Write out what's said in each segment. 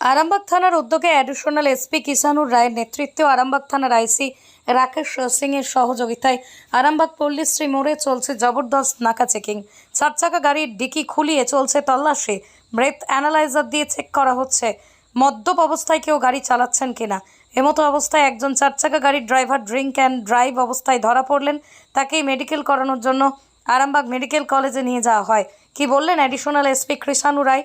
আরামবাগ থানার উদ্যোগে additional SP কিষানুর রায়ের নেতৃত্বে আরামবাগ থানার আইসি রাকেশ সিং এর সহযোগিতায় আরামবাগ পল্লীশ্রী মোড়ে চলছে জবরদস্ত নাকা চেকিং। চার চাকা গাড়ির ডিকি খুলিয়ে চলছে তল্লাশি। ব্রেথ অ্যানালাইজার দিয়ে চেক করা হচ্ছে, মদ্যপ অবস্থায় কেউ গাড়ি চালাচ্ছেন কিনা? এমতো অবস্থায় একজন চার চাকা গাড়ির ড্রাইভার ড্রিঙ্ক অ্যান্ড ড্রাইভ অবস্থায় ধরা পড়লেন, তাকেই মেডিকেল করানোর জন্য আরামবাগ মেডিকেল কলেজে নিয়ে যাওয়া হয়। কি বললেন অ্যাডিশনাল এসপি কৃষাণু রায়?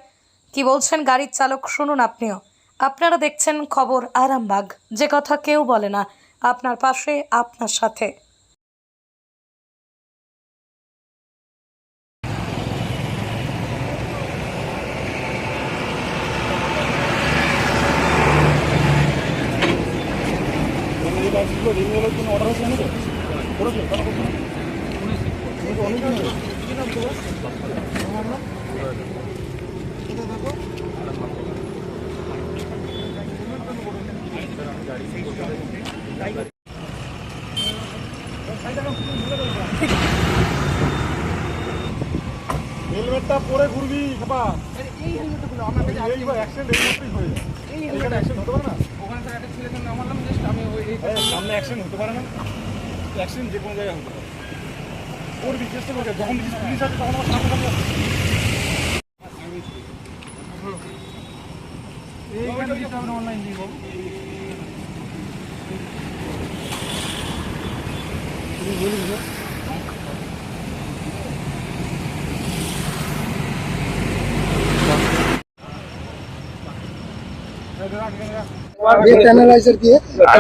কি বলছেন গাড়ির চালক? শুনুন আপনিও। আপনারা দেখছেন খবর আরামবাগ। যে কথা কেউ বলে না, আপনার পাশে, আপনার সাথে। হেলমেটটা পরে ঘুরবি খাপা। এই হেলমেটটা খুলে আমার কাছে এই অ্যাক্সিডেন্ট এই হয়ে যায়। এই হেলমেট অ্যাক্সিডেন্ট হতে পারে না? ওখানে স্যার একটা ছেলেকে নামালাম জাস্ট আমি ওই সামনে অ্যাক্সিডেন্ট হতে পারে না। অ্যাক্সিডেন্ট যে কোনো জায়গায় হতে পারে। করবি চেষ্টা করবি। যখন পুলিশ আছে তখন আমার সামনে সামনে আসবি। এইখানে দিতে হবে অনলাইন দিয়ে বাবু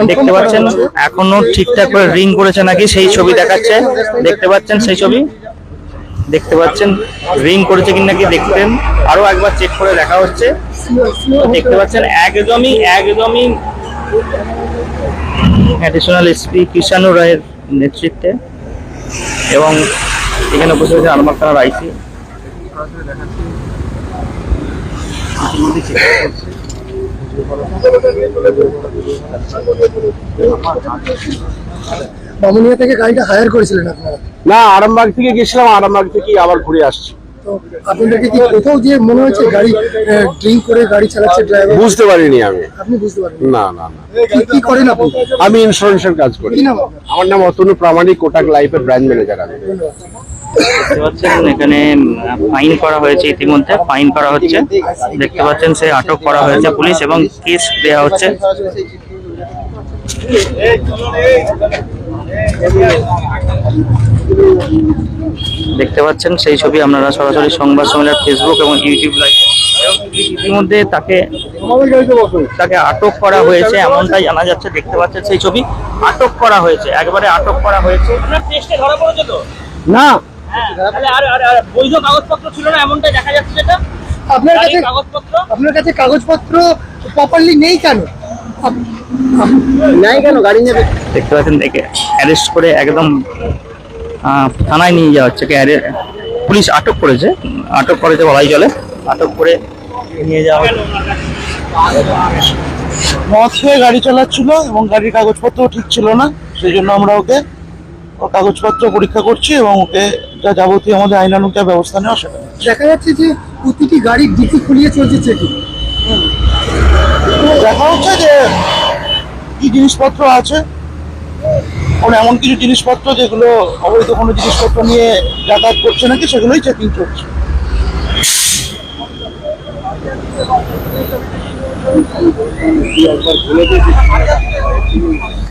দেখতে পাচ্ছেন এখনও ঠিকঠাক করে রিং করেছে নাকি সেই ছবি দেখাচ্ছে? দেখতে পাচ্ছেন সেই ছবি? দেখতে পাচ্ছেন রিং করেছে কিনা কি নাকি দেখতেন আরও একবার চেক করে দেখা হচ্ছে। দেখতে পাচ্ছেন একদমই একদমই অ্যাডিশনাল এসপি কিষানু রায়ের নেতৃত্বে। এবং এখানে উপস্থিত আছে আলমার থানার আইসি। বামুনিয়া থেকে গাড়িটা হায়ার করেছিলেন আপনারা? না আরামবাগ থেকে গেছিলাম আরামবাগ থেকে আবার ঘুরে আসছি। তো আপনাদেরকে কি কোথাও যে মনে হয়েছে গাড়ি ড্রিঙ্ক করে গাড়ি চালাচ্ছে ড্রাইভার বুঝতে পারিনি আমি। আপনি বুঝতে পারেন? না না না। কি- কি করেন আপনি? আমি ইন্স্যুরেন্সের কাজ করি। কি নাম আপনার? আমার নাম অতনু প্রামাণিক কোটাক লাইফের ব্রাঞ্চ ম্যানেজার আমি। দেখতে পাচ্ছেন এখানে ফাইন করা হয়েছে ইতিমধ্যে। ফাইন করা হচ্ছে। দেখতে পাচ্ছেন সে আটক করা হয়েছে পুলিশ এবং কেস দেওয়া হচ্ছে। দেখতে পাচ্ছেন সেই ছবি আপনারা সরাসরি সংবাদ সম্মেলন ফেসবুক এবং ইউটিউব লাইভ ইতিমধ্যে তাকে তাকে আটক করা হয়েছে এমনটাই জানা যাচ্ছে দেখতে পাচ্ছেন সেই ছবি। আটক করা হয়েছে একবারে আটক করা হয়েছে। টেস্টে ধরা পড়েছে তো? না। তাহলে আর আর আর বৈধ কাগজপত্র ছিল না এমনটাই দেখা যাচ্ছে যেটা? আপনার কাছে কাগজপত্র? আপনার কাছে কাগজপত্র প্রপারলি নেই কেন? নাই কেন? গাড়ি নেবে? দেখতে পাচ্ছেন একে অ্যারেস্ট করে একদম থানায় নিয়ে যাওয়া হচ্ছে। পুলিশ আটক করেছে। আটক করেছে বলাই চলে। আটক করে নিয়ে যাওয়া। মদ খেয়ে গাড়ি চালাচ্ছিল এবং গাড়ির কাগজপত্র ঠিক ছিল না। সেই জন্য আমরা ওকে ওর কাগজপত্র পরীক্ষা করছি এবং ওকে যা যাবতীয় আমাদের আইনানুগ যা ব্যবস্থা নেওয়া সেটা দেখা যাচ্ছে যে প্রতিটি গাড়ির ডিকি খুলিয়ে চলছে চেকিং। দেখা হচ্ছে যে কি জিনিসপত্র আছে? কোনো এমন কিছু জিনিসপত্র যেগুলো অবৈধ কোনো জিনিসপত্র নিয়ে যাতায়াত করছে নাকি সেগুলোই চেকিং চলছে?